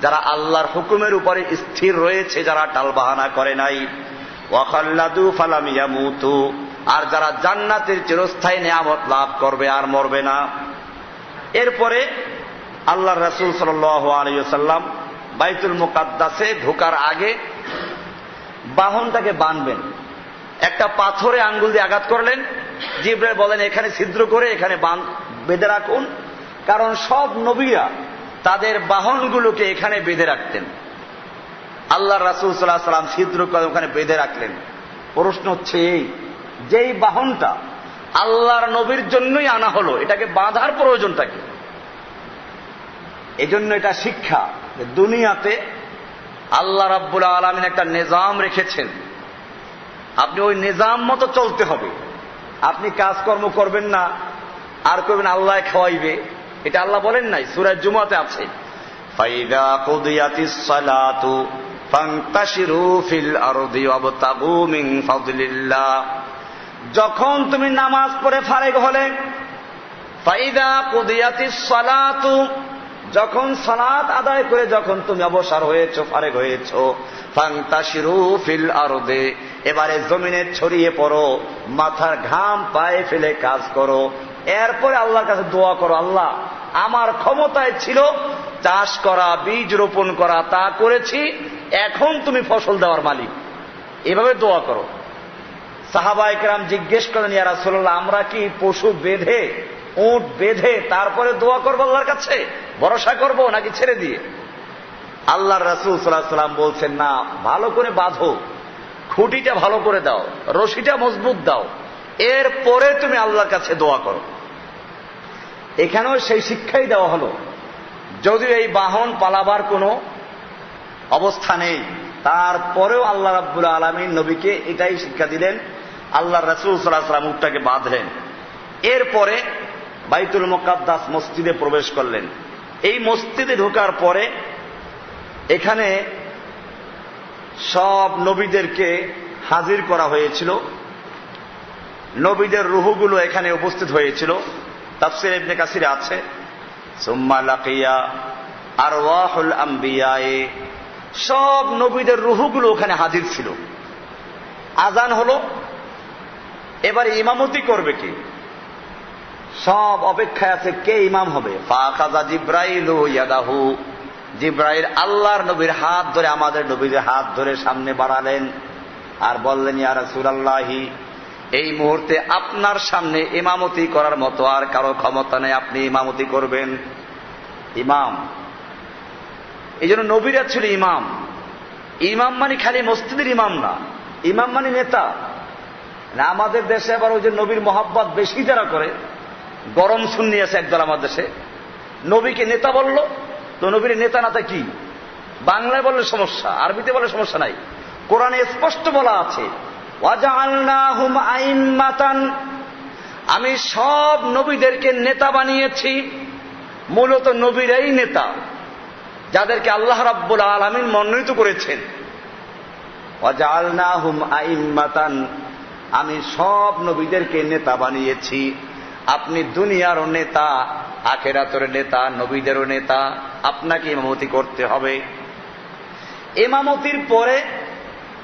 যারা আল্লাহর হুকুমের উপরে স্থির রয়েছে, যারা টালবাহানা করে নাই। ওয়াখাল্লাদু ফালাম ইয়ামুতু। আর যারা জান্নাতের চিরস্থায়ী নিয়ামত লাভ করবে আর মরবে না। এরপরে আল্লাহ রসুল সাল্লাম বাইতুল মুকাদ্দাসে ঢোকার আগে বাহনটাকে বানবেন। একটা পাথরে আঙ্গুল দিয়ে আঘাত করলেন। জিব্রাইল বলেন, এখানে ছিদ্র করে এখানে বেঁধে রাখুন। কারণ সব নবীরা তাদের বাহনগুলোকে এখানে বেঁধে রাখতেন। আল্লাহ রাসুল সাল্লাহ সাল্লাম করে ওখানে বেঁধে রাখলেন। প্রশ্ন হচ্ছে এই, যেই বাহনটা আল্লাহর নবীর জন্যই আনা হলো, এটাকে বাঁধার প্রয়োজনটা কি? এজন্য এটা শিক্ষা দুনিয়াতে আল্লাহ রাব্বুল আলমিন একটা নিজাম রেখেছেন। আপনি ওই নিজাম মতো চলতে হবে। আপনি কাজকর্ম করবেন না, আর করবেন আল্লাহ খাওয়াইবে। এটা আল্লাহ বলেন নাই সুরাজ জুমাতে আছে। যখন তুমি নামাজ পড়ে ফারেক হলে যখন সালাত আদায় করে যখন তুমি অবসর হয়েছো ফারেক হয়েছো ফিল আরদে, এবারে জমিনে ছড়িয়ে পড়ো, মাথার ঘাম পায়ে ফেলে কাজ করো এরপরে আল্লাহর কাছে দোয়া করো, আল্লাহ, আমার ক্ষমতায় ছিল, চাষ করা, বীজ রোপণ করা, তা করেছি, এখন তুমি ফসল দেওয়ার মালিক। এভাবে দোয়া করো। সাহাবাইকরাম জিজ্ঞেস করেন ইয়ারা সোল্লাহ আমরা কি পশু বেঁধে, উঁট বেঁধে তারপরে দোয়া করব আল্লাহর কাছে? ভরসা করব নাকি ছেড়ে দিয়ে? আল্লাহ রাসুল সাল্লাহ সাল্লাম বলছেন, না, ভালো করে বাঁধো, খুঁটিটা ভালো করে দাও, রশিটা মজবুত দাও এরপরে তুমি আল্লাহর কাছে দোয়া করো। এখানেও সেই শিক্ষাই দেওয়া হলো। যদিও এই বাহন পালাবার কোনো অবস্থা নেই, তারপরেও আল্লাহ রাব্বুল আলমীর নবীকে এটাই শিক্ষা দিলেন আল্লাহ রসুল সাল্লাহ উঠটাকে বাঁধলেন। এরপরে বাইতুল মোকাদ্দাস মসজিদে প্রবেশ করলেন। এই মসজিদে ঢোকার পরে এখানে সব নবীদেরকে হাজির করা হয়েছিল। নবীদের রুহুগুলো এখানে উপস্থিত হয়েছিল। তাফসির ইবনে কাসিরে আছে। সুম্মা আর সব নবীদের রুহুগুলো ওখানে হাজির ছিল। আজান হলো। এবার ইমামতি করবে কি? সব অপেক্ষায় আছে কে ইমাম হবে? জিব্রাইল ইয়াদাহু। জিব্রাইল আল্লাহর নবীর হাত ধরে আমাদের নবীর হাত ধরে সামনে বাড়ালেন। আর বললেন, ইয়া রাসূলুল্লাহি এই মুহূর্তে আপনার সামনে ইমামতি করার মতো আর কারও ক্ষমতা নেই, আপনি ইমামতি করবেন। ইমাম। এই জন্য নবীরা ছিল ইমাম। ইমাম মানে খালি মসজিদের ইমাম না, ইমাম মানে নেতা। না, আমাদের দেশে আবার ওই যে নবীর মহাব্বত বেশি যারা করে, গরম শুননি আছে একদল আমার দেশে। নবীকে নেতা বলল, তো নবীর নেতা নাতা কি? বাংলায় বললে সমস্যা, আরবিতে বললে সমস্যা নাই। কোরআনে স্পষ্ট বলা আছে আমি সব নবীদেরকে নেতা বানিয়েছি, মূলত নবীরাই নেতা, যাদেরকে আল্লাহ রাব্বুল আলমিন মনোনীত করেছেন। হুম আইম্মাতান। আমি সব নবীদেরকে নেতা বানিয়েছি। আপনি দুনিয়ারও নেতা, আখেরাতর নেতা, নবীদেরও নেতা, আপনাকে ইমামতি করতে হবে। এমামতির পরে,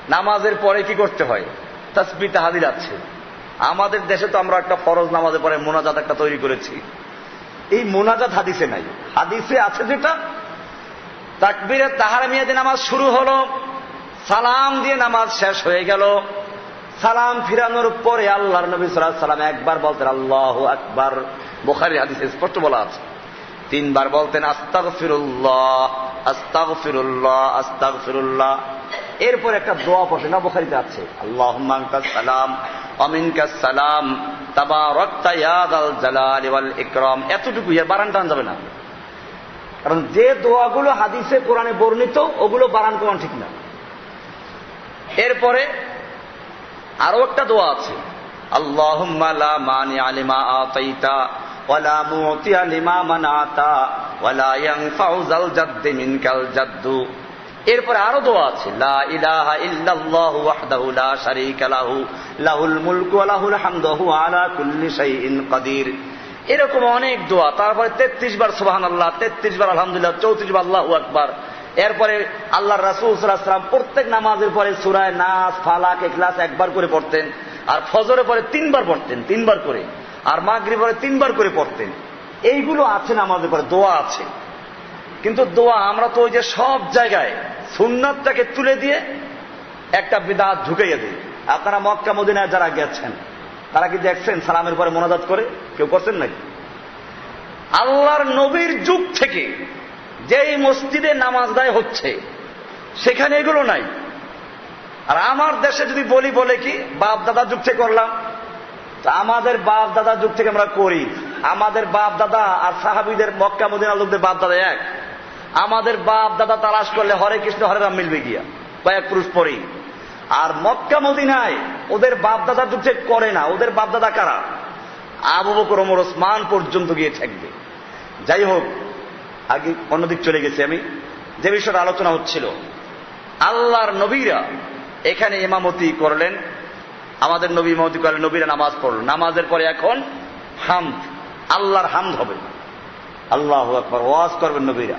নামাজের পরে কি করতে হয়? তাসবি তাহাদির আছে আমাদের দেশে তো আমরা একটা ফরজ নামাজের পরে মোনাজাত একটা তৈরি করেছি। এই মোনাজাত হাদিসে নাই। হাদিসে আছে যেটা তাকবীরের তাহারা মেয়াদে নামাজ শুরু হলো, সালাম দিয়ে নামাজ শেষ হয়ে গেল। সালাম ফিরানোর পরে আল্লাহর নবী সালাম একবার বলতেন, আল্লাহ আকবার। বোখারি হাদিসে স্পষ্ট বলা আছে। তিনবার বলতেন আস্তাগ ফিরুল্লাহ আস্তাগ ফিরুল্লাহ আস্তাগ ফিরুল্লাহ এরপর একটা দোয়া পড়ে না বোখারিতে আছে। আল্লাহ সালাম অমিনকা সালাম তাবা রক্তায়াদ আল জালাল ওয়াল ইকরাম। এতটুকু এর বারান টান যাবে না। কারণ যে দোয়াগুলো হাদিসে কোরআনে বর্ণিত ওগুলো বারান কোরআন ঠিক না। এরপরে আরও একটা দোয়া আছে। আল্লাহ মানি আলিমা আতাইতা এরপরে আরও দোয়া আছে, লা লা লাহুল কুল্লি কাদির। এরকম অনেক দোয়া। তারপরে তেত্রিশ বার সুবাহান আল্লাহ তেত্রিশ বার আলহামদুলিল্লাহ, চৌত্রিশ বার আল্লাহ আকবার। এরপরে আল্লাহ রাসুলাম প্রত্যেক নামাজের পরে সুরায় নাচ ফালাক এখলাস একবার করে পড়তেন, আর ফজরের পরে তিনবার পড়তেন, তিনবার করে, আর মাগরি পরে তিনবার করে পড়তেন। এইগুলো আছে নামাজের পরে, দোয়া আছে। কিন্তু দোয়া আমরা তো ওই যে সব জায়গায় সুন্নাতটাকে তুলে দিয়ে একটা বিদাত ঢুকাইয়া দিই। আপনারা মক্কা, মদিনায় যারা গেছেন, তারা কি দেখছেন সালামের পরে মোনাজাত করে? কেউ করছেন নাকি? আল্লাহর নবীর যুগ থেকে যেই মসজিদে নামাজ দায় হচ্ছে, সেখানে এগুলো নাই। আর আমার দেশে যদি বলি, বলে কি, বাপ দাদা যুগ থেকে করলাম। তা আমাদের বাপ দাদা যুগ থেকে আমরা করি। আমাদের বাপ দাদা আর সাহাবিদের মক্কা মদিনা লোকদের বাপ দাদা এক। আমাদের বাপ, দাদা তালাশ করলে হরে কৃষ্ণ, হরে রাম মিলবে গিয়া। কয়েক পুরুষ পরেই আর মক্কা মদিনায় ওদের বাপ দাদা থেকে করে না, ওদের বাপ দাদা কারা? আবু বকর, ওমর, ওসমান পর্যন্ত গিয়ে ঠেকবে যাই হোক, আগে অন্যদিক চলে গেছি আমি। যে বিষয়টা আলোচনা হচ্ছিল, আল্লাহর নবীরা এখানে ইমামতি করলেন। আমাদের নবী ইমামতি করলেন নবীরা নামাজ পড়ল। নামাজের পরে এখন হামদ, আল্লাহর হামদ হবে। আল্লাহ ওয়াজ করবেন নবীরা।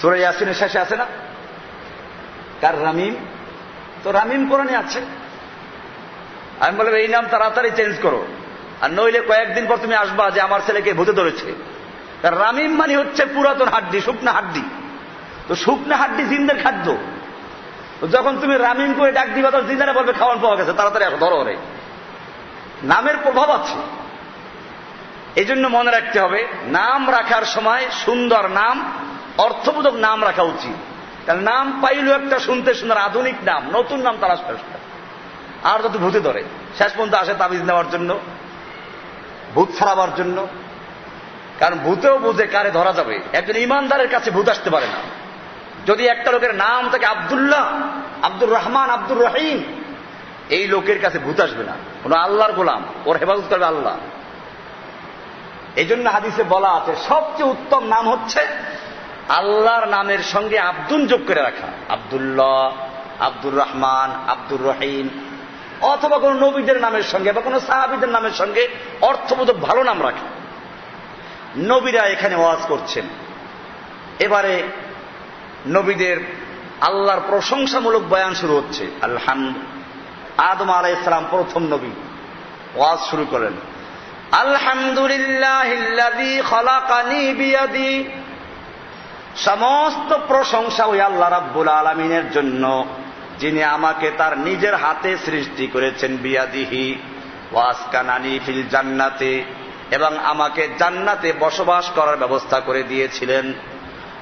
সুরে ইয়াসিনের শেষে আছে না? কার রামিম? তো রামিম কোরআনে আছে। আমি বললাম, এই নাম তাড়াতাড়ি চেঞ্জ করো। আর নইলে কয়েকদিন পর তুমি আসবা যে আমার ছেলেকে ভূতে ধরেছে। রামিম মানে হচ্ছে পুরাতন হাড্ডি, শুকনা হাড্ডি। তো শুকনা হাড্ডি জিন্দের খাদ্য। যখন তুমি রামিম করে ডাক দিবা তো জিন্দারা বলবে, খাওয়ান পাওয়া গেছে, তাড়াতাড়ি আসো, ধরো রে নামের প্রভাব আছে। এই জন্য মনে রাখতে হবে, নাম রাখার সময় সুন্দর নাম অর্থবোধক নাম রাখা উচিত। কারণ নাম পাইল একটা শুনতে সুন্দর আধুনিক নাম, নতুন নাম তারা আর যত ভূতে ধরে, শেষ পর্যন্ত আসে তাবিজ নেওয়ার জন্য, ভূত ছাড়াবার জন্য। কারণ ভূতেও বুঝে কারে ধরা যাবে। একজন ইমানদারের কাছে ভূত আসতে পারে না। যদি একটা লোকের নাম থাকে আবদুল্লাহ, আব্দুর রহমান, আব্দুর রহিম, এই লোকের কাছে ভূত আসবে না। কোন আল্লাহর গোলাম, ওর হেফাজত করবে আল্লাহ। এই জন্য হাদিসে বলা আছে, সবচেয়ে উত্তম নাম হচ্ছে আল্লাহর নামের সঙ্গে আব্দুল যোগ করে রাখা। আবদুল্লাহ, আব্দুর রহমান, আব্দুর রহিম, অথবা কোন নবীদের নামের সঙ্গে বা কোন সাহাবিদের নামের সঙ্গে অর্থবোধক ভালো নাম রাখা। নবীরা এখানে ওয়াজ করছেন। এবারে নবীদের আল্লাহর প্রশংসামূলক বয়ান শুরু হচ্ছে। আলহামদ আদম আলাই ইসলাম প্রথম নবী। ওয়াজ শুরু করেন আলহামদুলিল্লাহ সমস্ত প্রশংসা ওই আল্লাহ রাব্বুল আলমিনের জন্য, যিনি আমাকে তার নিজের হাতে সৃষ্টি করেছেন বিয়াদিহি ওয়াসকানানি ফিল জান্নাতে, এবং আমাকে জান্নাতে বসবাস করার ব্যবস্থা করে দিয়েছিলেন।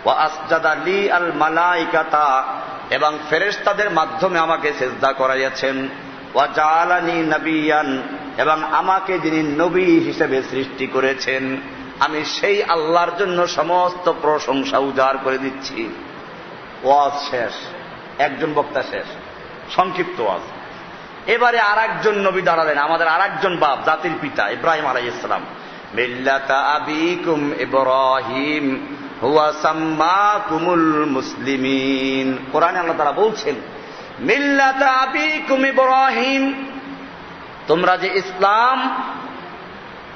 ওয়াসজাদালি আল মালাইকাতা, এবং ফেরেশতাদের মাধ্যমে আমাকে সেজদা করাইয়াছেন। ওয়াজালানি নবিয়ান, এবং আমাকে যিনি নবী হিসেবে সৃষ্টি করেছেন। আমি সেই আল্লাহর জন্য সমস্ত প্রশংসা উজাড় করে দিচ্ছি। ওয়াজ শেষ। একজন বক্তা শেষ। সংক্ষিপ্ত ওয়াজ। এবারে আর একজন নবী দাঁড়ালেন, আমাদের আর একজন বাপ, জাতির পিতা, ইব্রাহিম আলাই ইসলাম মিল্লাতা আবিকুম মুসলিমিন। আল্লাহ বলছেন, মিল্লাতা আবিকুম তোমরা যে ইসলাম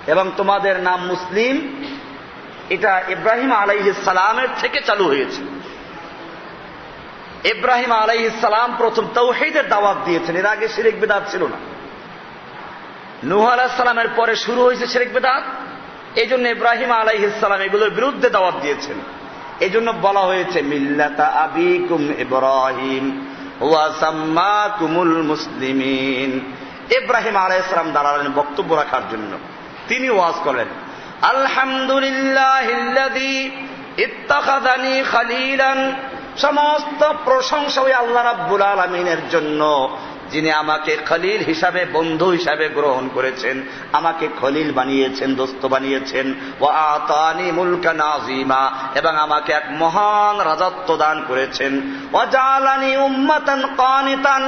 এবং তোমাদের নাম মুসলিম। এটা ইব্রাহিম সালামের থেকে চালু হয়েছে। ইব্রাহিম সালাম প্রথম তৌহিদের দাওয়াত দিয়েছেন। এর আগে শিরেক বেদাত ছিল না। নুহ আলাহিসাল্লামের পরে শুরু হয়েছে শিরেক বেদাত। এই জন্য ইব্রাহিম আলাইহিসাল্লাম এগুলোর বিরুদ্ধে দাওয়াত দিয়েছেন। এই জন্য বলা হয়েছে, মিল্লাতা আবিকুম ইব্রাহিম ওয়া সাম্মাকুমুল মুসলিমিন। ইব্রাহিম আলাইহিস সালাম দাঁড়ালেন বক্তব্য রাখার জন্য। তিনি ওয়াজ ইত্তাখাযানি খালীলান। সমস্ত প্রশংসা ওই আল্লাহ রাব্বুল আলামিনের জন্য, যিনি আমাকে খলিল হিসাবে, বন্ধু হিসাবে গ্রহণ করেছেন, আমাকে খলিল বানিয়েছেন, দোস্ত বানিয়েছেন। ও আতানি মুলকা নাজিমা এবং আমাকে এক মহান রাজত্ব দান করেছেন। ও জালানি উম্মাতান কানিতান,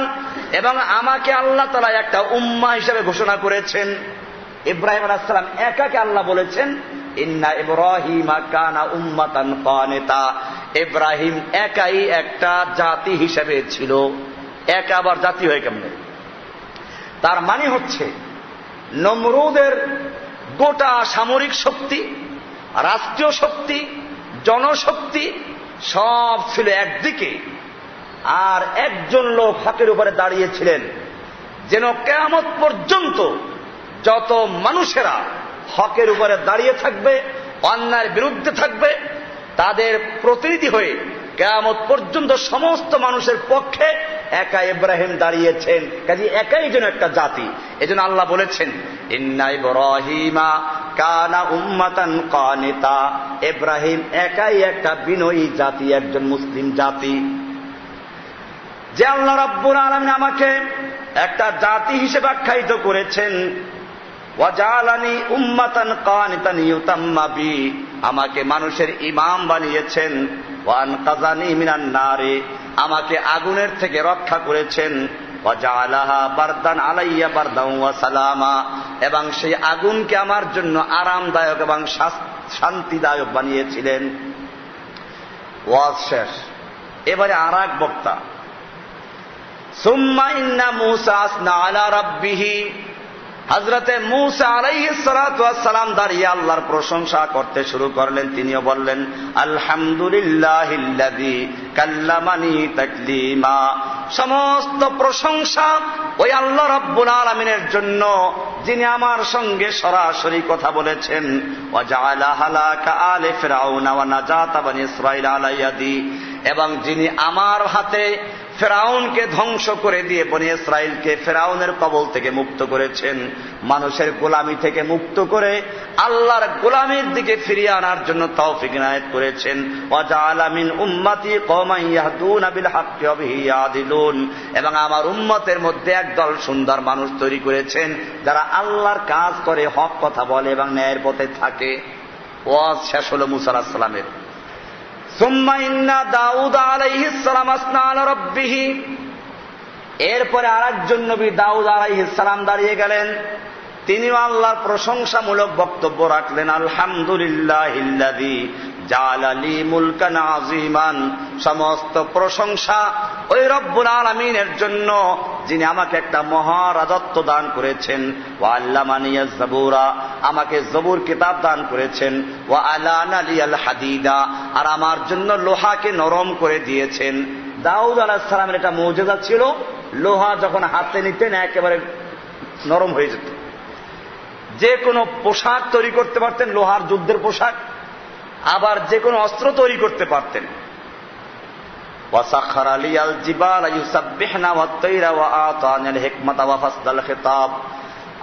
এবং আমাকে আল্লাহ তালা একটা উম্মা হিসাবে ঘোষণা করেছেন। ইব্রাহিম আলাইসালাম একাকে আল্লাহ বলেছেন, ইন্না ইব্রাহিমা কানা উম্মাতান কানিতা। ইব্রাহিম একাই একটা জাতি হিসেবে ছিল। এক আবার জাতি হয়ে কেমনে? তার মানে হচ্ছে, নমরুদের গোটা সামরিক শক্তি, রাষ্ট্রীয় শক্তি, জনশক্তি সব ছিল একদিকে। আর একজন লোক হাতের উপরে দাঁড়িয়েছিলেন, যেন কেয়ামত পর্যন্ত যত মানুষেরা হকের উপরে দাঁড়িয়ে থাকবে, অন্যায়ের বিরুদ্ধে থাকবে, তাদের প্রতিনিধি হয়ে কেয়ামত পর্যন্ত সমস্ত মানুষের পক্ষে একা ইব্রাহিম দাঁড়িয়েছেন। কাজে একাই যেন একটা জাতি। এজন্য আল্লাহ বলেছেন, ইন্না ইব্রাহিমা কানা উম্মাতান কানিতা। ইব্রাহিম একাই একটা বিনয়ী জাতি, একজন মুসলিম জাতি। যে আল্লাহ রাব্বুল আলামিন আমাকে একটা জাতি হিসেবে আখ্যায়িত করেছেন। আমাকে মানুষের ইমাম বানিয়েছেন। ওয়ান কাজানি মিনান নারে। আমাকে আগুনের থেকে রক্ষা করেছেন। বারদান আলাইয়া বারদান সালামা। এবং সেই আগুনকে আমার জন্য আরামদায়ক এবং শান্তিদায়ক বানিয়েছিলেন। ওয়াজ শেষ। এবারে আর এক বক্তা। সুম্মা ইন্না মুসা আসনা আলা রাব্বিহি। হজরতে মুসা আলাইহি সালাম দাঁড়িয়ে আল্লাহর প্রশংসা করতে শুরু করলেন। তিনিও বললেন, আলহামদুলিল্লাহ কাল্লামানি তাকলিমা সমস্ত প্রশংসা ওই আল্লাহ রব্বুল আলমিনের জন্য, যিনি আমার সঙ্গে সরাসরি কথা বলেছেন। এবং যিনি আমার হাতে ফেরাউনকে ধ্বংস করে দিয়ে বনি ইসরায়েলকে ফেরাউনের কবল থেকে মুক্ত করেছেন। মানুষের গোলামি থেকে মুক্ত করে আল্লাহর গোলামির দিকে ফিরিয়ে আনার জন্য তৌফিক নায়ত করেছেন। ওয়াজালামিন উম্মতি কওমান ইয়াহদুনা বিল হাক্কি এবং আমার উম্মতের মধ্যে একদল সুন্দর মানুষ তৈরি করেছেন, যারা আল্লাহর কাজ করে, হক কথা বলে এবং ন্যায়ের পথে থাকে। ওয়াজ শেষ হল মুসা সালামের। সুম্মা আর একজন এরপরে নবী দাউদ আলাইহিসালাম দাঁড়িয়ে গেলেন। তিনিও আল্লাহর প্রশংসামূলক বক্তব্য রাখলেন আলহামদুলিল্লাহ জালালি মুলকান আজিমান। সমস্ত প্রশংসা ওই রব্বুল আলমিনের জন্য, যিনি আমাকে একটা মহারাজত্ব দান করেছেন। ও আল্লামানিয়া জবুরা আমাকে জবুর কিতাব দান করেছেন। ও আলান আলী আল হাদিদা, আর আমার জন্য লোহাকে নরম করে দিয়েছেন। দাউদ আলাহ সালামের এটা মৌজেদা ছিল, লোহা যখন হাতে নিতেন একেবারে নরম হয়ে যেত। যে কোনো পোশাক তৈরি করতে পারতেন, লোহার যুদ্ধের পোশাক। আবার যে কোনো অস্ত্র তৈরি করতে পারতেন।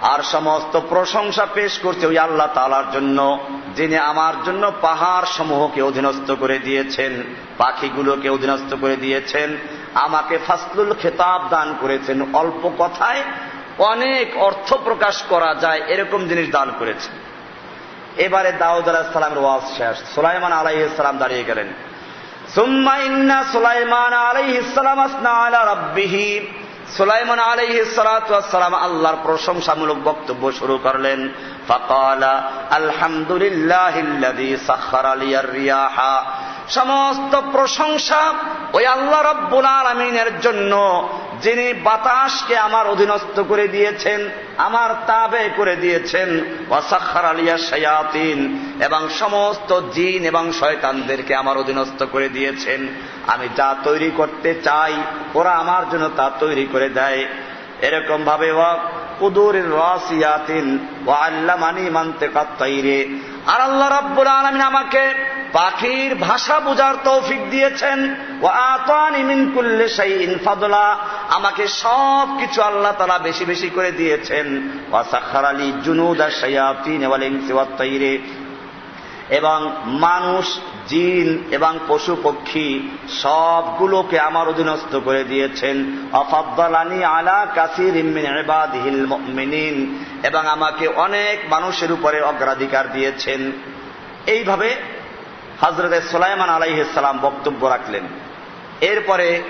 আর সমস্ত প্রশংসা পেশ করছে ওই আল্লাহ তালার জন্য, যিনি আমার জন্য পাহাড় সমূহকে অধীনস্থ করে দিয়েছেন, পাখিগুলোকে অধীনস্থ করে দিয়েছেন, আমাকে ফাসলুল খেতাব দান করেছেন। অল্প কথায় অনেক অর্থ প্রকাশ করা যায়, এরকম জিনিস দান করেছেন। এবারে দাউদ আলাহ সালামের ওয়াজ শেষ। সুলাইমান আলাইসালাম দাঁড়িয়ে গেলেন। সুলাইমান আলা সুলাইমান আল্লাহর প্রশংসামূলক বক্তব্য শুরু করলেন। ফাকালা রিয়াহা। সমস্ত প্রশংসা ওই আল্লাহ রব্বুল আলমিনের জন্য যিনি বাতাসকে আমার অধীনস্থ করে দিয়েছেন, আমার তাবে করে দিয়েছেন, ওয়াসাখার আলিয়া শয়াতিন, এবং সমস্ত জিন এবং শয়তানদেরকে আমার অধীনস্থ করে দিয়েছেন। আমি যা তৈরি করতে চাই, ওরা আমার জন্য তা তৈরি করে দেয়। এরকম ভাবে মানি আর আল্লাহ রাব্বুল আলমিন আমাকে পাখির ভাষা বোঝার তৌফিক দিয়েছেন। ও আতানি মিন কুল্লি শাইইন আমাকে সব কিছু আল্লাহ তাআলা বেশি বেশি করে দিয়েছেন। ওয়া সাখারালি জুনুদা ওয়াত এবং মানুষ, জিন এবং পশু পক্ষী সবগুলোকে আমার অধীনস্থ করে দিয়েছেন। অফাদ্দালানি আলা কাসির মিন মুমিনিন। এবং আমাকে অনেক মানুষের উপরে অগ্রাধিকার দিয়েছেন। এইভাবে হজরত সোলাইমান আলাইহিসাল্লাম বক্তব্য রাখলেন। এরপরে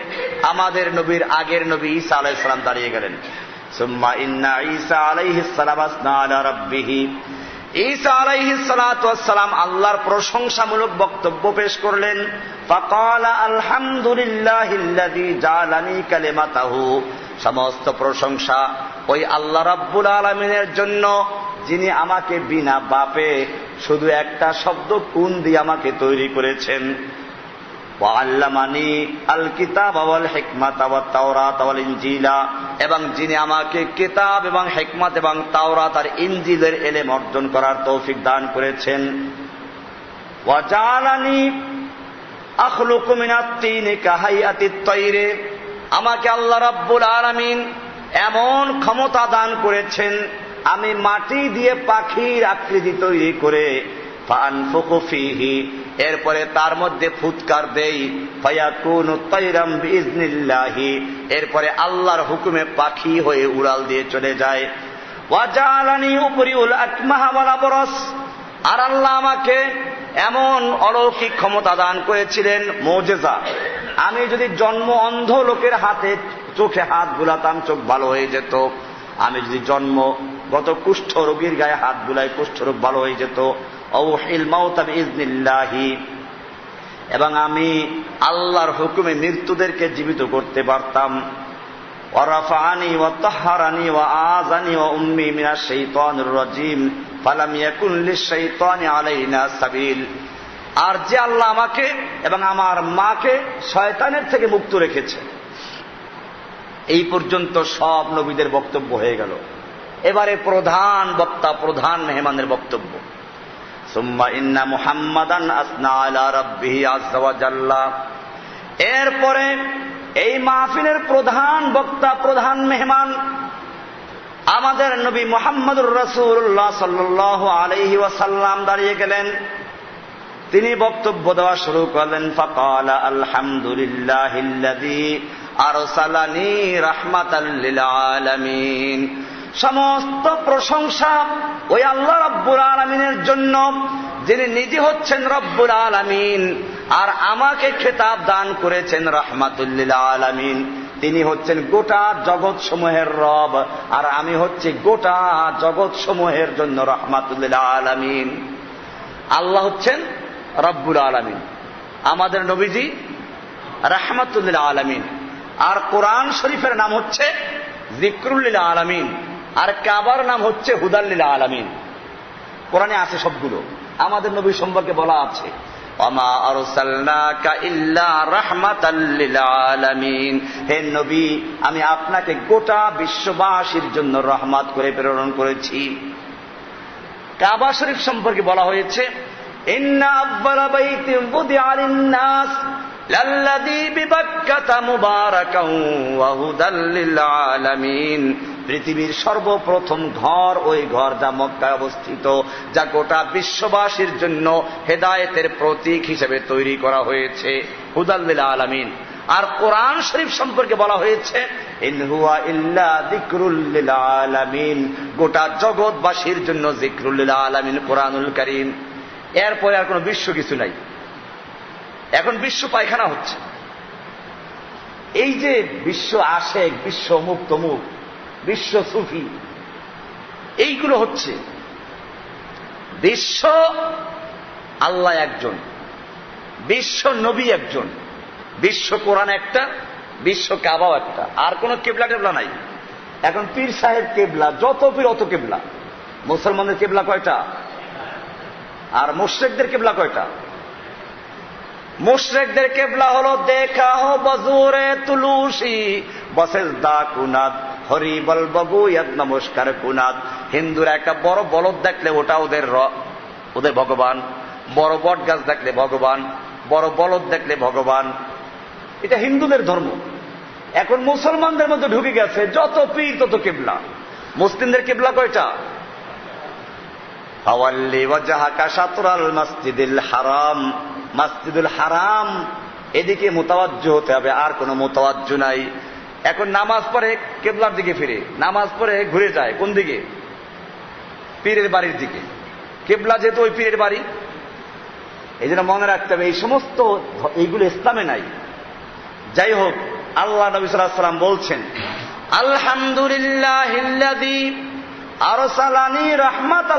আমাদের নবীর আগের নবী ঈসা আলাইহিসসালাম দাঁড়িয়ে গেলেন। ঈসা আল্লাহর প্রশংসামূলক বক্তব্য পেশ করলেন। সমস্ত প্রশংসা ওই আল্লাহ রাব্বুল আলামিনের জন্য যিনি আমাকে বিনা বাপে শুধু একটা শব্দ কুন দিয়ে আমাকে তৈরি করেছেন? আল্লামানি আল কিতাব আওয়াল হেকমাত আওয়াত তাওরাত আওয়াল ইনজিলা। এবং যিনি আমাকে কিতাব এবং হেকমাত এবং তাওরাত আর ইঞ্জিলের এলেম অর্জন করার তৌফিক দান করেছেন। ওয়াজালানি আখলুকু মিনাত তিন কাহাইয়াতিত তৈরে আমাকে আল্লাহ রাব্বুল আলামিন এমন ক্ষমতা দান করেছেন আমি মাটি দিয়ে পাখির আকৃতি তৈরি করে ফানফুকু ফিহি, এরপরে তার মধ্যে ফুৎকার দেই, ফায়াকুনু তাইরাম বিইজনিল্লাহি, এরপরে আল্লাহর হুকুমে পাখি হয়ে উড়াল দিয়ে চলে যায়। আর আল্লাহ আমাকে এমন অলৌকিক ক্ষমতা দান করেছিলেন, মোজেজা। আমি যদি জন্ম অন্ধ লোকের হাতে চোখে হাত বুলাতাম, চোখ ভালো হয়ে যেত। আমি যদি জন্ম গত কুষ্ঠ রোগীর গায়ে হাত বুলাই কুষ্ঠ রোগ ভালো হয়ে যেত। এবং আমি আল্লাহর হুকুমে মৃত্যুদেরকে জীবিত করতে পারতাম। ইয়াকুন লিশ-শাইতানি আলাইনা সাবিল। আর যে আল্লাহ আমাকে এবং আমার মাকে শয়তানের থেকে মুক্ত রেখেছে। এই পর্যন্ত সব নবীদের বক্তব্য হয়ে গেল। এবারে প্রধান বক্তা, প্রধান মেহমানের বক্তব্য। সুম্মা ইন্না মুহাম্মাদান এরপরে এই মাহফিলের প্রধান বক্তা, প্রধান মেহমান আমাদের নবী মোহাম্মদুর রসুল্লাহ সাল্লাহ আলহি ওয়াসাল্লাম দাঁড়িয়ে গেলেন। তিনি বক্তব্য দেওয়া শুরু করলেন, ফকাল আলহামদুলিল্লাহ আরসালানি রাহমাতাল্লিল আলামিন। সমস্ত প্রশংসা ওই আল্লাহ রব্বুল আলমিনের জন্য, যিনি নিজে হচ্ছেন রব্বুল আলমিন, আর আমাকে খেতাব দান করেছেন রাহমাতুল্লিল আলমিন। তিনি হচ্ছেন গোটা জগৎ সমূহের রব, আর আমি হচ্ছি গোটা জগৎ সমূহের জন্য রহমাতুল্লিল আলমিন। আল্লাহ হচ্ছেন রব্বুল আলমিন। আমাদের নবীজি রাহমাতুল্লিল আলমিন। আর কোরআন শরীফের নাম হচ্ছে জিক্রুল্লিল আলমিন। আর কাবার নাম হচ্ছে হুদাল্লিল আলমিন। কোরআনে আছে সবগুলো। আমাদের নবী সম্পর্কে বলা আছে হে নবী, আমি আপনাকে গোটা বিশ্ববাসীর জন্য রহমত করে প্রেরণ করেছি। কাবা শরীফ সম্পর্কে বলা হয়েছে আলামিন। পৃথিবীর সর্বপ্রথম ঘর, ওই ঘর যা মক্কায় অবস্থিত, যা গোটা বিশ্ববাসীর জন্য হেদায়েতের প্রতীক হিসেবে তৈরি করা হয়েছে। হুদাল্লিল আলামিন। আর কোরআন শরীফ সম্পর্কে বলা হয়েছে আলামিন। গোটা জগৎবাসীর জন্য যিকরুল্লিল আলামিন কোরআনুল করিম। এরপরে আর কোনো বিশ্ব কিছু নাই। এখন বিশ্ব পায়খানা হচ্ছে। এই যে বিশ্ব আশেক বিশ্ব মুক্ত মুখ বিশ্ব সুফি। এইগুলো হচ্ছে বিশ্ব আল্লাহ একজন, বিশ্ব নবী একজন, বিশ্ব কোরআন একটা, বিশ্ব কাবাও একটা। আর কোন কেবলা টেবলা নাই। এখন পীর সাহেব কেবলা, যত পীর অত কেবলা। মুসলমানদের কেবলা কয়টা? আর মুশ্রেকদের কেবলা কয়টা? মুশ্রেকদের কেবলা হলো দেখা হো বজুরে তুলুসি। বসেস দা কুনাদ হরি বল বগু ইয়াদ নমস্কার কুনাদ হিন্দুরা একটা বড় বলদ দেখলে ওটা ওদের ওদের ভগবান। বড় বট গাছ দেখলে ভগবান, বড় বলদ দেখলে ভগবান। এটা হিন্দুদের ধর্ম। এখন মুসলমানদের মধ্যে ঢুকে গেছে, যত পীর তত কেবলা। মুসলিমদের কেবলা কয়টা? মাসজিদুল হারাম। মাসজিদুল হারাম, এদিকে মোতাবাজ্য হতে হবে, আর কোনো মোতাবাজ্য নাই। এখন নামাজ পড়ে কেবলার দিকে ফিরে, নামাজ পড়ে ঘুরে যায়, কোন দিকে? পীরের বাড়ির দিকে। কেবলা যেহেতু ওই পীরের বাড়ি এই জন্য মনে রাখতে হবে, এই সমস্ত এইগুলো ইসলামে নাই। যাই হোক, আল্লাহ নবী সাল্লাম বলছেন, আলহামদুলিল্লাহ রহমাত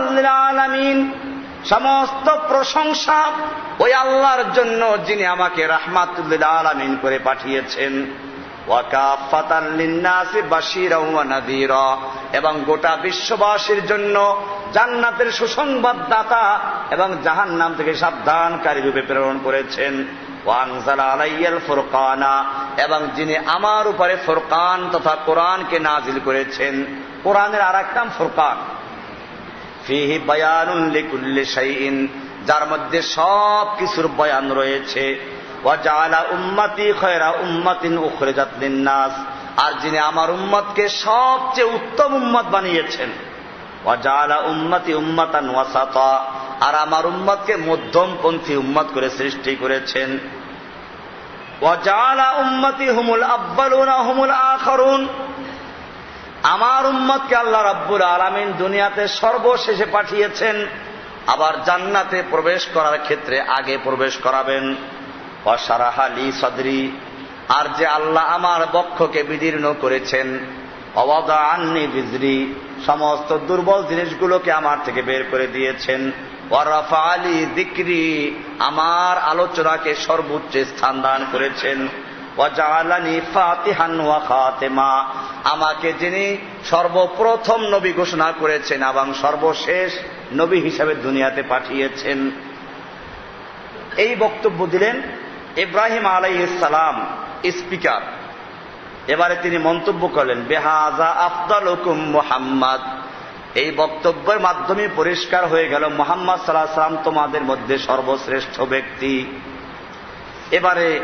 সমস্ত প্রশংসা ওই আল্লাহর জন্য যিনি আমাকে রাহমাতুল্লিল আলামিন করে পাঠিয়েছেন। এবং গোটা বিশ্ববাসীর জন্য জান্নাতের সুসংবাদ দাতা এবং জাহান নাম থেকে সাবধানকারী রূপে প্রেরণ করেছেন। ফুরকানা। এবং যিনি আমার উপরে ফুরকান তথা কোরআনকে নাজিল করেছেন, কোরআনের আর এক নাম ফুরকান। ফিহি বয়ানুন লিকুল্লি শাইইন, যার মধ্যে সব কিছুর বয়ান রয়েছে। আর যিনি আমার উম্মতকে সবচেয়ে উত্তম উম্মত বানিয়েছেন। আর আমার উম্মতকে মধ্যমপন্থী উম্মত করে সৃষ্টি করেছেন। উম্মতি আমার উম্মতকে আল্লাহ রাব্বুল আলামিন দুনিয়াতে সর্বশেষে পাঠিয়েছেন। আবার জান্নাতে প্রবেশ করার ক্ষেত্রে আগে প্রবেশ করাবেন। অসারাহালি সদরি। আর যে আল্লাহ আমার বক্ষকে বিদীর্ণ করেছেন অবাদা আন্নি বিজরি। সমস্ত দুর্বল জিনিসগুলোকে আমার থেকে বের করে দিয়েছেন। ওয়ারাফা দিক্রি। আমার আলোচনাকে সর্বোচ্চ স্থান দান করেছেন। আমাকে যিনি সর্বপ্রথম নবী ঘোষণা করেছেন এবং সর্বশেষ নবী হিসাবে দুনিয়াতে পাঠিয়েছেন। এই বক্তব্য দিলেন ইব্রাহিম আলাই সালাম, স্পিকার। এবারে তিনি মন্তব্য করলেন, বেহাজা আফদাল হুকুম মোহাম্মদ। এই বক্তব্যের মাধ্যমে পরিষ্কার হয়ে গেল, মোহাম্মদ সাল্লাহ সাল্লাম তোমাদের মধ্যে সর্বশ্রেষ্ঠ ব্যক্তি। এবারে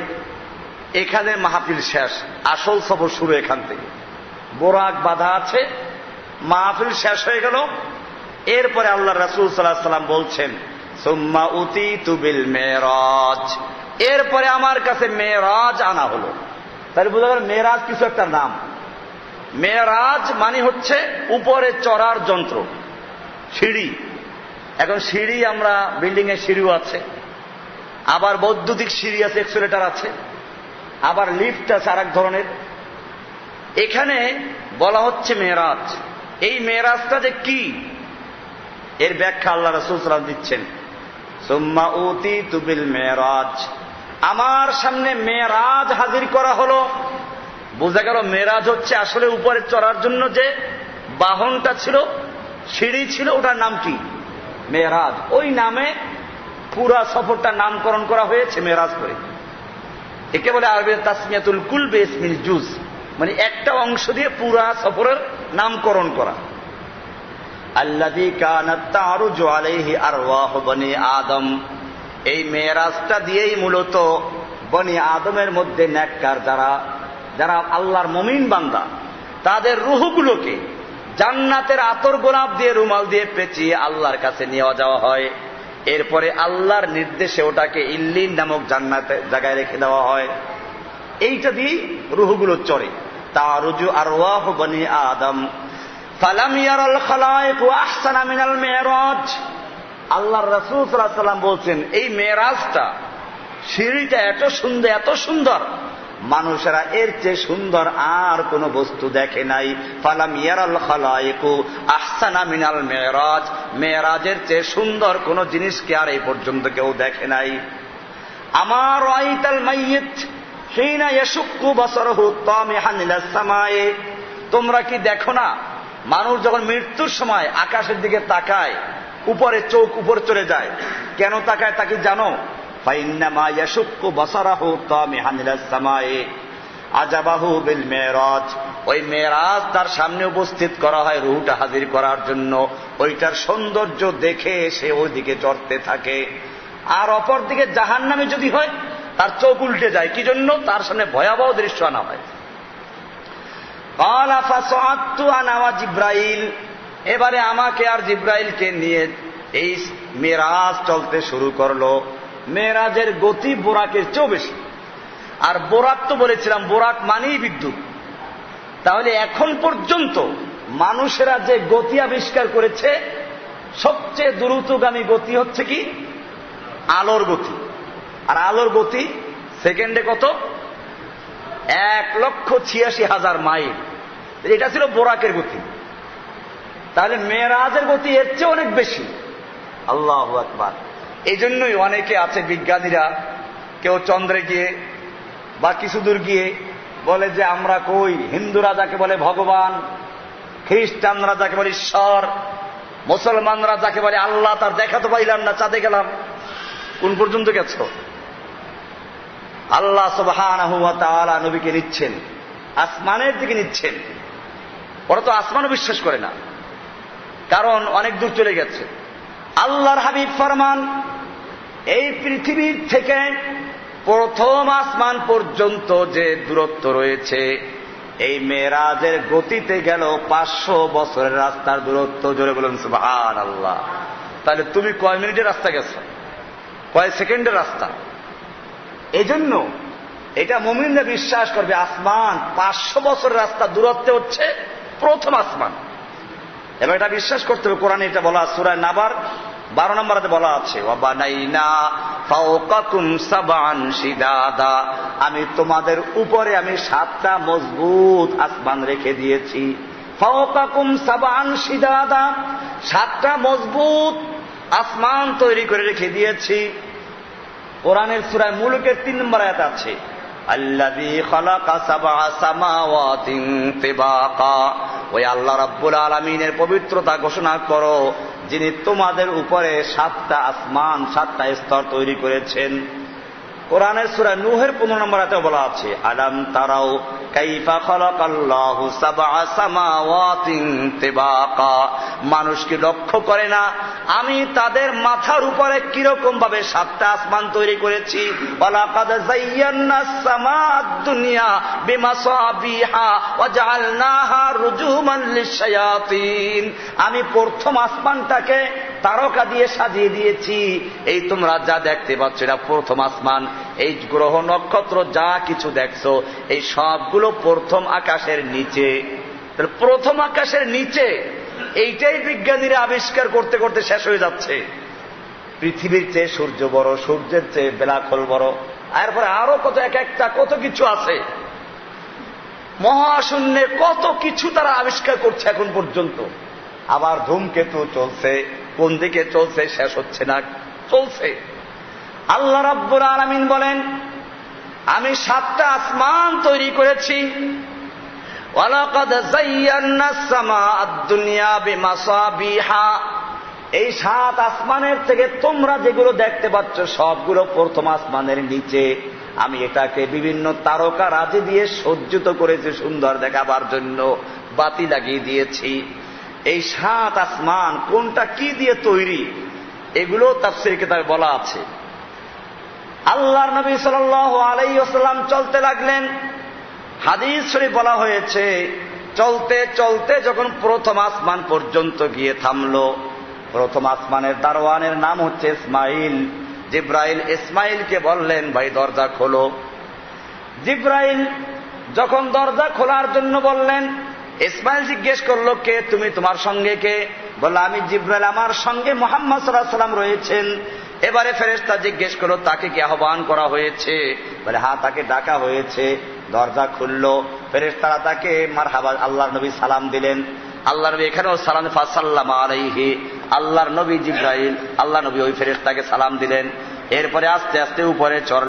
এখানে মাহফিল শেষ, আসল সফর শুরু এখান থেকে। বোরাক বাধা আছে, মাহফিল শেষ হয়ে গেল। এরপরে আল্লাহ রাসুল সাল্লাহ সাল্লাম বলছেন, সুম্মা উতি তুবিল মেরাজ। এরপরে আমার কাছে মেয়েরাজ আনা হলো। তাহলে বোঝা গেল মেয়েরাজ কিছু একটা নাম। মেয়েরাজ মানে হচ্ছে উপরে চড়ার যন্ত্র, সিঁড়ি। এখন সিঁড়ি আমরা বিল্ডিং এর সিঁড়িও আছে, আবার বৈদ্যুতিক সিঁড়ি আছে এক্সেলেটার আছে, আবার লিফট আছে আর ধরনের। এখানে বলা হচ্ছে মেয়েরাজ। এই মেয়েরাজটা যে কি? এর ব্যাখ্যা আল্লাহ রসুল দিচ্ছেন। সুম্মা উতি তুবিল মেয়েরাজ। আমার সামনে মেয়েরাজ হাজির করা হলো। বোঝা গেল মেয়েরাজ হচ্ছে আসলে উপরে চড়ার জন্য যে বাহনটা ছিল, সিঁড়ি ছিল, ওটার নাম কি? মেয়েরাজ। ওই নামে পুরা সফরটা নামকরণ করা হয়েছে মেয়েরাজ করে। একে বলে আরবে তাসমিয়াতুল কুলবে ইসমিল জুজ। মানে একটা অংশ দিয়ে পুরা সফরের নামকরণ করা। আরুজু আলাইহি আরওয়াহ বনি আদম। এই মেয়েরাজটা দিয়েই মূলত বনি আদমের মধ্যে ন্যাক্কার যারা যারা আল্লাহর মমিন বান্দা। তাদের রুহগুলোকে জান্নাতের আতর গোলাপ দিয়ে, রুমাল দিয়ে পেঁচিয়ে আল্লাহর কাছে নিয়ে যাওয়া হয়। এরপরে আল্লাহর নির্দেশে ওটাকে ইল্লিন নামক জান্নাতে জায়গায় রেখে দেওয়া হয়। এইটা দিয়েই রুহগুলো চড়ে। তা রুজু আর ওয়াহ বনি আদম। ফালাম ইয়ারাল খালায়েক আহসানা আল্লাহর রাসূল সাল্লাম বলছেন, এই মেরাজটা সিঁড়িটা এত সুন্দর এত সুন্দর। মানুষেরা এর চেয়ে সুন্দর আর কোন বস্তু দেখে নাই। ফালাম ইয়ারাল খালায়েকু আহসানা মিনাল মেরাজ মেরাজের চেয়ে সুন্দর কোন জিনিসকে আর এই পর্যন্ত কেউ দেখে নাই। আমার আইতাল মাইয়িত, হিনা ইয়াশুক্কু বাসারহু তামিহান ইলাস তোমরা কি দেখো না, মানুষ যখন মৃত্যুর সময় আকাশের দিকে তাকায় উপরে চোখ উপরে চলে যায়। কেন তাকায় তাকে জানো? আজাবাহু বিল মেরাজ। ওই মেরাজ তার সামনে উপস্থিত করা হয় রুহটা হাজির করার জন্য। ওইটার সৌন্দর্য দেখে সে ওইদিকে চড়তে থাকে। আর অপর দিকে জাহান নামে যদি হয়, তার চোখ উল্টে যায়। কি জন্য? তার সামনে ভয়াবহ দৃশ্য আনা হয়। ইব্রাহিম এবারে আমাকে আর জিব্রাইলকে নিয়ে এই মেরাজ চলতে শুরু করল। মেরাজের গতি বোরাকের চেয়েও বেশি। আর বোরাক তো বলেছিলাম, বোরাক মানেই বিদ্যুৎ। তাহলে এখন পর্যন্ত মানুষেরা যে গতি আবিষ্কার করেছে, সবচেয়ে দ্রুতগামী গতি হচ্ছে কি? আলোর গতি। আর আলোর গতি সেকেন্ডে কত? এক লক্ষ ছিয়াশি হাজার মাইল। এটা ছিল বোরাকের গতি। তাহলে মেয়েরাজের গতি এর চেয়ে অনেক বেশি। আল্লাহ আকবার। এই জন্যই অনেকে আছে বিজ্ঞানীরা, কেউ চন্দ্রে গিয়ে, বা কিছু দূর গিয়ে বলে যে আমরা কই? হিন্দুরা যাকে বলে ভগবান খ্রিস্টানরা যাকে বলে ঈশ্বর মুসলমানরা যাকে বলে আল্লাহ, তার দেখা তো পাইলাম না, চাঁদে গেলাম। কোন পর্যন্ত গেছ? আল্লাহ সুবাহ নবীকে নিচ্ছেন, আসমানের দিকে নিচ্ছেন। ওরা তো আসমানও বিশ্বাস করে না। কারণ অনেক দূর চলে গেছে। আল্লাহর হাবিব ফরমান, এই পৃথিবীর থেকে প্রথম আসমান পর্যন্ত যে দূরত্ব রয়েছে, এই মেয়েরাজের গতিতে গেল পাঁচশো বছরের রাস্তার দূরত্ব। জোরে বলুন সুবাহান আল্লাহ তাহলে তুমি কয় মিনিটের রাস্তা গেছো? কয় সেকেন্ডের রাস্তা? এই জন্য এটা মুমিনরা বিশ্বাস করবে, আসমান পাঁচশো বছরের রাস্তা দূরত্বে হচ্ছে প্রথম আসমান। এবার এটা বিশ্বাস করতে হবে, কোরআনে এটা বলা সুরায় নাবার বারো নম্বরাতে বলা আছে আমি তোমাদের উপরে আমি সাতটা মজবুত আসমান রেখে দিয়েছি। সাতটা মজবুত আসমান তৈরি করে রেখে দিয়েছি। কোরআনের সুরায় মুলুকের তিন নম্বর আয়াত আছে, আল্লাযী ওই আল্লাহ রাব্বুল আলমিনের পবিত্রতা ঘোষণা করো, যিনি তোমাদের উপরে সাতটা আসমান, সাতটা স্তর তৈরি করেছেন। কোরআনের সূরা নূহের 15 নম্বর আয়াতে বলা আছে, আলাম তারাও কাইফা খালাকাল্লাহু সাবআ সামাওয়াতিন লক্ষ্য করে না, আমি তাদের মাথার উপরে কীরকম ভাবে সাতটা আসমান তৈরি করেছি? দুনিয়া আমি প্রথম আসমানটাকে তারকা দিয়ে সাজিয়ে দিয়েছি। এই তোমরা যা দেখতে পাচ্ছ, এটা প্রথম আসমান। এই গ্রহ নক্ষত্র যা কিছু দেখছ, এই সবগুলো প্রথম আকাশের নিচে। প্রথম আকাশের নিচে এইটাই বিজ্ঞানীরা আবিষ্কার করতে করতে শেষ হয়ে যাচ্ছে। পৃথিবীর চেয়ে সূর্য বড়, সূর্যের চেয়ে বেলাখল বড়। এরপরে আরও কত এক একটা, কত কিছু আছে। মহাশূন্যে কত কিছু তারা আবিষ্কার করছে এখন পর্যন্ত। আবার ধূমকেতু চলছে। কোন দিকে চলছে, শেষ হচ্ছে না, চলছে। আল্লাহ রাব্বুর আলামিন বলেন, আমি সাতটা আসমান তৈরি করেছি। এই সাত আসমানের থেকে তোমরা যেগুলো দেখতে পাচ্ছ, সবগুলো প্রথম আসমানের নিচে। আমি এটাকে বিভিন্ন তারকা রাজি দিয়ে সজ্জিত করেছি সুন্দর দেখাবার জন্য। বাতি লাগিয়ে দিয়েছি। এই সাত আসমান কোনটা কি দিয়ে তৈরি, এগুলো তাফসির কিতাবে বলা আছে। আল্লাহর নবী সাল আলাই ওসাল্লাম চলতে লাগলেন। হাদিস শরীফ বলা হয়েছে, চলতে চলতে যখন প্রথম আসমান পর্যন্ত গিয়ে থামলো, প্রথম আসমানের দারোয়ানের নাম হচ্ছে ইসমাইল। জিব্রাইল ইসমাইলকে বললেন, ভাই, দরজা খোলো। জিব্রাইল যখন দরজা খোলার জন্য বললেন ইসমাইল জিজ্ঞেস করল, কে তুমি তোমার সঙ্গে কে? বলল, আমি জিব্রাইল, আমার সঙ্গে মোহাম্মদ সাল্লাহ সাল্লাম রয়েছেন। এবারে ফেরেস্তা জিজ্ঞেস করল, তাকে কি আহ্বান করা হয়েছে? বলে হ্যাঁ তাকে ডাকা হয়েছে। দরজা খুললো ফেরেস্তারা তাকে মার হাবা আল্লাহ নবী সালাম দিলেন। আল্লাহ নবী এখানেও সালাম, ফাসাল্লাম আলাইহি। আল্লাহর নবী জিব্রাইল আল্লাহ নবী ওই ফেরেস্তাকে সালাম দিলেন। এরপরে আস্তে আস্তে উপরে চড়